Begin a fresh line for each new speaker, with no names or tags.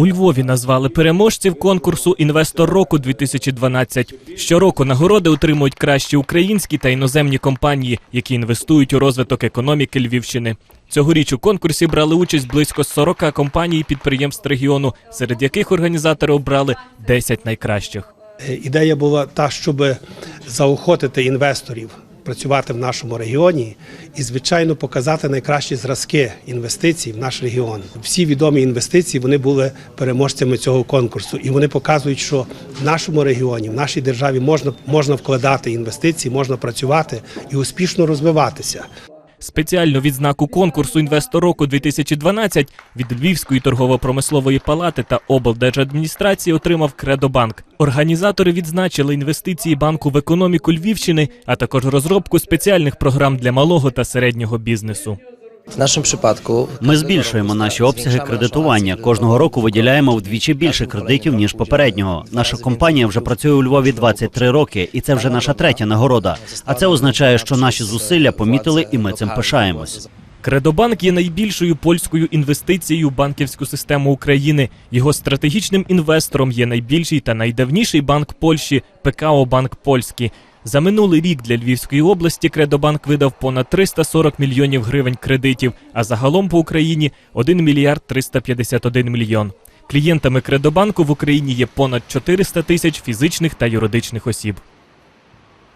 У Львові назвали переможців конкурсу Інвестор року 2012 Щороку нагороди отримують кращі українські та іноземні компанії, які інвестують у розвиток економіки Львівщини. Цьогоріч у конкурсі брали участь близько 40 компаній і підприємств регіону, серед яких організатори обрали 10 найкращих.
Е, Ідея була та, щоб заохотити інвесторів працювати в нашому регіоні і, звичайно, показати найкращі зразки інвестицій в наш регіон. Всі відомі інвестиції вони були переможцями цього конкурсу, і вони показують, що в нашому регіоні, в нашій державі можна, можна вкладати інвестиції, можна працювати і успішно розвиватися.
Спеціальну відзнаку конкурсу Інвестор року 2012 від Львівської торгово-промислової палати та облдержадміністрації отримав Кредобанк. Організатори відзначили інвестиції банку в економіку Львівщини, а також розробку спеціальних програм для малого та середнього бізнесу.
В нашому випадку
Ми збільшуємо наші обсяги кредитування. Кожного року виділяємо вдвічі більше кредитів ніж попереднього. Наша компанія вже працює у Львові 23 роки, і це вже наша третя нагорода. А це означає, що наші зусилля помітили, і ми цим пишаємось.
Кредобанк є найбільшою польською інвестицією в банківську систему України. Його стратегічним інвестором є найбільший та найдавніший банк Польщі ПКО Банк Польський. За минулий рік для Львівської області Кредобанк видав понад 340 мільйонів гривень кредитів, а загалом по Україні 1 мільярд 351 мільйон. Клієнтами Кредобанку в Україні є понад 400 тисяч фізичних та юридичних осіб.